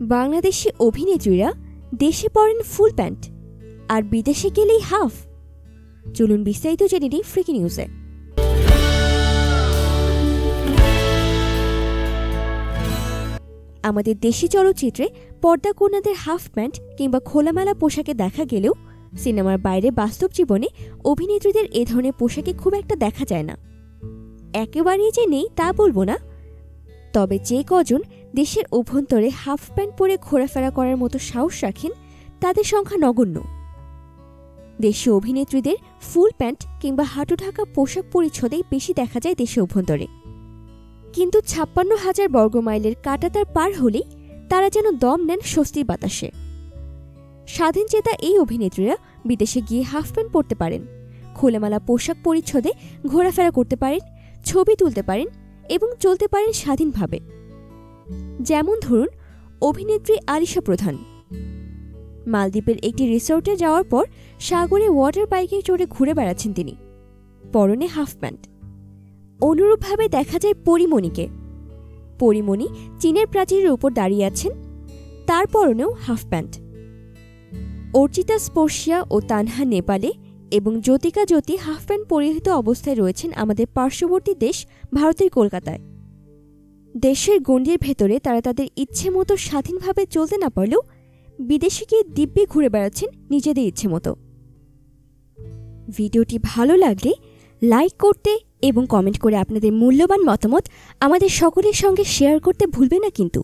বাংলাদেশি অভিনেত্রীরা দেশে পরেন ফুল প্যান্ট, আর বিদেশে গেলেই হাফ। চলুন বিস্তারিত জেনে নিই ফ্রিকি নিউজে। আমাদের দেশি চলচ্চিত্রে পর্দা কন্যাদের হাফ প্যান্ট কিংবা খোলামেলা পোশাকে দেখা গেলেও সিনেমার বাইরে বাস্তব জীবনে অভিনেত্রীদের এ ধরনের পোশাকে খুব একটা দেখা যায় না। একেবারেই যে নেই তা বলব না, তবে যে কজন দেশের অভ্যন্তরে হাফ প্যান্ট পরে ঘোরাফেরা করার মতো সাহস রাখেন তাদের সংখ্যা নগণ্য। দেশীয় অভিনেত্রীদের ফুল প্যান্ট কিংবা হাঁটু ঢাকা পোশাক পরিচ্ছদেই বেশি দেখা যায় দেশের অভ্যন্তরে। কিন্তু ছাপ্পান্ন হাজার বর্গমাইলের কাটাতার পার হলেই তারা যেন দম নেন স্বস্তির বাতাসে। স্বাধীন চেতা এই অভিনেত্রীরা বিদেশে গিয়ে হাফ প্যান্ট পরতে পারেন, খোলামেলা পোশাক পরিচ্ছদে ঘোরাফেরা করতে পারেন, ছবি তুলতে পারেন এবং চলতে পারেন স্বাধীনভাবে। যেমন ধরুন, অভিনেত্রী আলিশা প্রধান। মালদ্বীপের একটি রিসোর্টে যাওয়ার পর সাগরে ওয়াটার বাইকে চড়ে ঘুরে বেড়াচ্ছেন তিনি। পরনে হাফ প্যান্ট অনুরূপভাবে দেখা যায় পরিমণিকে। পরিমণি চীনের প্রাচীরের উপর দাঁড়িয়ে আছেন, তার পরনেও হাফ প্যান্ট অর্চিতা স্পর্শিয়া ও তানহা নেপালে এবং জ্যোতিকা জ্যোতি হাফ প্যান্ট পরিহিত অবস্থায় রয়েছেন আমাদের পার্শ্ববর্তী দেশ ভারতের কলকাতায়। দেশের গণ্ডির ভেতরে তারা তাদের ইচ্ছে মতো স্বাধীনভাবে চলতে না পারলেও বিদেশে গিয়ে দিব্যি ঘুরে বেড়াচ্ছেন নিজেদের ইচ্ছে মতো ভিডিওটি ভালো লাগলে লাইক করতে এবং কমেন্ট করে আপনাদের মূল্যবান মতামত আমাদের সকলের সঙ্গে শেয়ার করতে ভুলবে না কিন্তু।